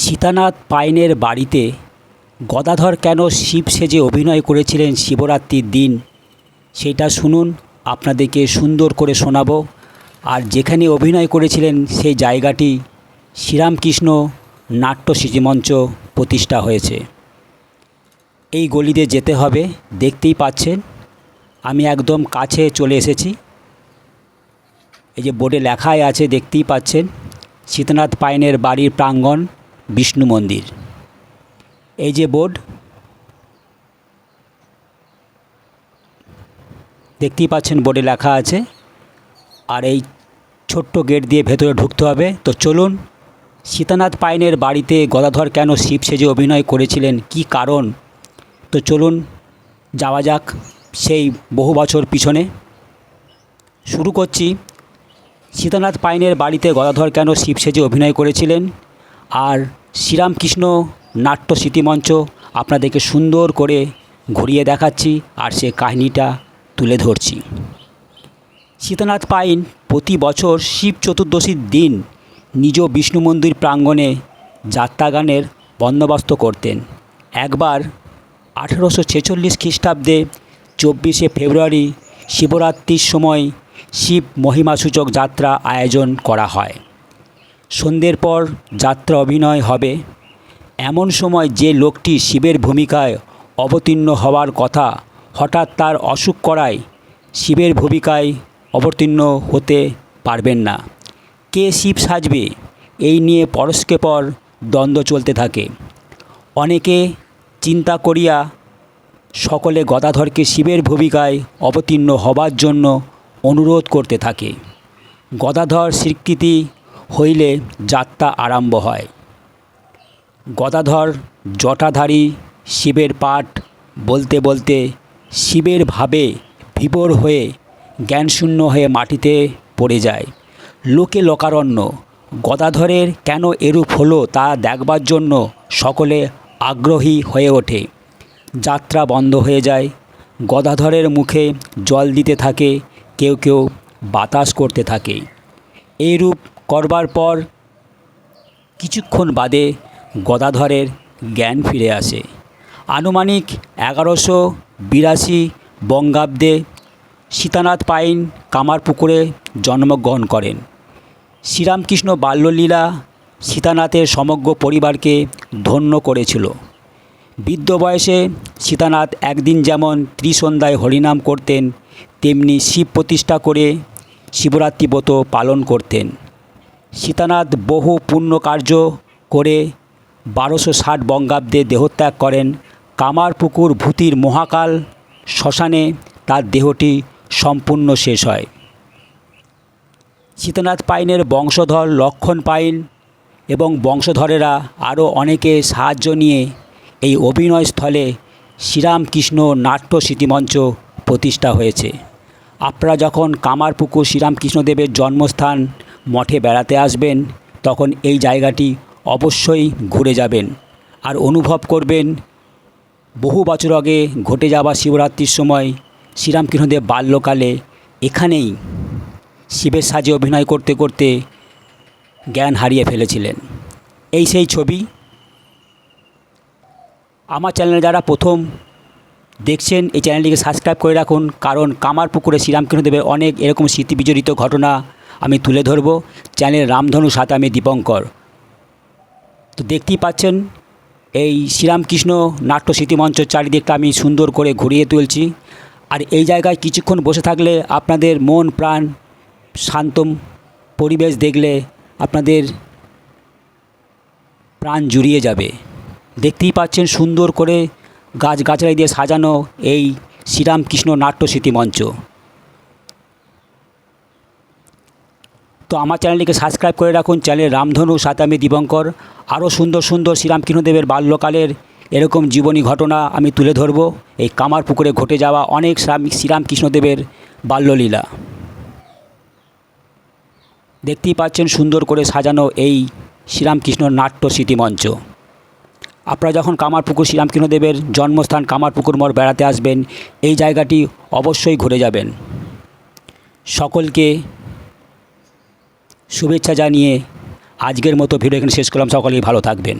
সীতানাথ পাইনের বাড়িতে গদাধর কেন শিব সেজে অভিনয় করেছিলেন শিবরাত্রির দিন? সেটা শুনুন, আপনাদেরকে সুন্দর করে শোনাবো। আর যেখানে অভিনয় করেছিলেন সেই জায়গাটি শ্রীরামকৃষ্ণ নাট্য সিজিমঞ্চ প্রতিষ্ঠা হয়েছে। এই গলিতে যেতে হবে, দেখতেই পাচ্ছেন, আমি একদম কাছে চলে এসেছি। এই যে বোর্ডে লেখাই আছে, দেখতেই পাচ্ছেন, সীতানাথ পাইনের বাড়ির প্রাঙ্গণ। বিষ্ণু মন্দির। এই যে বোর্ড, দেখতেই পাচ্ছেন বোর্ডে লেখা আছে, আর এই ছোট্ট গেট দিয়ে ভেতরে ঢুকতে হবে। তো চলুন, সীতানাথ পাইনের বাড়িতে গদাধর কেন শিব সেজে অভিনয় করেছিলেন, কি কারণ? তো চলুন, যাওয়া যাক সেই বহু বছর পিছনে। শুরু করছি, সীতানাথ পাইনের বাড়িতে গদাধর কেন শিব সেজে অভিনয় করেছিলেন, আর শ্রীরামকৃষ্ণ নাট্য স্মৃতিমঞ্চ আপনাদেরকে সুন্দর করে ঘুরিয়ে দেখাচ্ছি আর সে কাহিনিটা তুলে ধরছি। সীতানাথ পাইন প্রতি বছর শিব চতুর্দশীর দিন নিজ বিষ্ণু মন্দির প্রাঙ্গণে যাত্রাগানের বন্দোবস্ত করতেন। একবার আঠেরোশো ছেচল্লিশ খ্রিস্টাব্দে চব্বিশে ফেব্রুয়ারি শিবরাত্রির সময় শিব মহিমাসূচক যাত্রা আয়োজন করা হয়। সন্ধ্যের পর যাত্রা অভিনয় হবে। এমন সময় যে লোকটি শিবের ভূমিকায় অবতীর্ণ হওয়ার কথা, হঠাৎ তার অসুখ করায় শিবের ভূমিকায় অবতীর্ণ হতে পারবেন না। কে শিব সাজবে, এই নিয়ে পরস্কে পর দ্বন্দ্ব চলতে থাকে। অনেকে চিন্তা করিয়া সকলে গদাধরকে শিবের ভূমিকায় অবতীর্ণ হবার জন্য অনুরোধ করতে থাকে। গদাধর স্বীকৃতি হইলে যাত্রা আরম্ভ হয়। গদাধর জটাধারী শিবের পাঠ বলতে বলতে শিবের ভাবে বিভোর হয়ে জ্ঞানশূন্য হয়ে মাটিতে পড়ে যায়। লোকে লোকারণ্য, গদাধরের কেন এরূপ হলো তা দেখবার জন্য সকলে আগ্রহী হয়ে ওঠে। যাত্রা বন্ধ হয়ে যায়, গদাধরের মুখে জল দিতে থাকে, কেউ কেউ বাতাস করতে থাকে। এইরূপ করবার পর কিছুক্ষণ বাদে গদাধরের জ্ঞান ফিরে আসে। আনুমানিক এগারোশো বিরাশি বঙ্গাব্দে সীতানাথ পাইন কামারপুকুরে জন্মগ্রহণ করেন। শ্রীরামকৃষ্ণ বাল্যলীলা সীতানাথের সমগ্র পরিবারকে ধন্য করেছিল। বৃদ্ধ বয়সে সীতানাথ একদিন যেমন ত্রিসন্ধ্যায় হরিনাম করতেন, তেমনি শিব প্রতিষ্ঠা করে শিবরাত্রি ব্রত পালন করতেন। সীতানাথ বহু পুণ্য কার্য করে বারোশো ষাট বঙ্গাব্দে দেহত্যাগ করেন। কামারপুকুর ভূতির মহাকাল শ্মশানে তার দেহটি সম্পূর্ণ শেষ হয়। সীতানাথ পাইনের বংশধর লক্ষণ পাইন এবং বংশধরেরা আরও অনেকে সাহায্য নিয়ে এই অভিনয়স্থলে শ্রীরামকৃষ্ণ নাট্য স্মৃতিমঞ্চ প্রতিষ্ঠা হয়েছে। আপনারা যখন কামারপুকুর শ্রীরামকৃষ্ণদেবের জন্মস্থান মঠে বেড়াতে আসবেন, তখন এই জায়গাটি অবশ্যই ঘুরে যাবেন আর অনুভব করবেন বহু বছর আগে ঘটে যাওয়া শিবরাত্রির সময় শ্রীরামকৃষ্ণদেব বাল্যকালে এখানেই শিবের সাজে অভিনয় করতে করতে জ্ঞান হারিয়ে ফেলেছিলেন। এই সেই ছবি। আমার চ্যানেলে যারা প্রথম দেখছেন, এই চ্যানেলটিকে সাবস্ক্রাইব করে রাখুন, কারণ কামারপুকুরে শ্রীরামকৃষ্ণদেবের অনেক এরকম স্মৃতি বিজড়িত ঘটনা আমি তুলে ধরব। চ্যানেল রামধনু সাথে আমি দীপঙ্কর। তো দেখতেই পাচ্ছেন, এই শ্রীরামকৃষ্ণ নাট্য স্মৃতিমঞ্চ চারিদিকটা আমি সুন্দর করে ঘুরিয়ে তুলছি। আর এই জায়গায় কিছুক্ষণ বসে থাকলে আপনাদের মন, প্রাণ শান্ত পরিবেশ দেখলে আপনাদের প্রাণ জুড়িয়ে যাবে। দেখতেই পাচ্ছেন সুন্দর করে গাছ গাছড়াই দিয়ে সাজানো এই শ্রীরামকৃষ্ণ নাট্য স্মৃতিমঞ্চ তো আমার চ্যানেলটিকে সাবস্ক্রাইব করে রাখুন। চ্যানেল রামধনু সাথে আমি দীপঙ্কর আরও সুন্দর সুন্দর শ্রীরামকৃষ্ণদেবের বাল্যকালের এরকম জীবনী ঘটনা আমি তুলে ধরব। এই কামারপুকুরে ঘটে যাওয়া অনেক শ্রীরামকৃষ্ণদেবের বাল্যলীলা। দেখতেই পাচ্ছেন সুন্দর করে সাজানো এই শ্রীরামকৃষ্ণ নাট্য স্মৃতিমঞ্চ। আপনারা যখন কামারপুকুর শ্রীরামকৃষ্ণদেবের জন্মস্থান কামারপুকুর মোড় বেড়াতে আসবেন, এই জায়গাটি অবশ্যই ঘুরে যাবেন। সকলকে শুভেচ্ছা জানিয়ে আজকের মতো ভিডিও এখানে শেষ করলাম। সকলেই ভালো থাকবেন।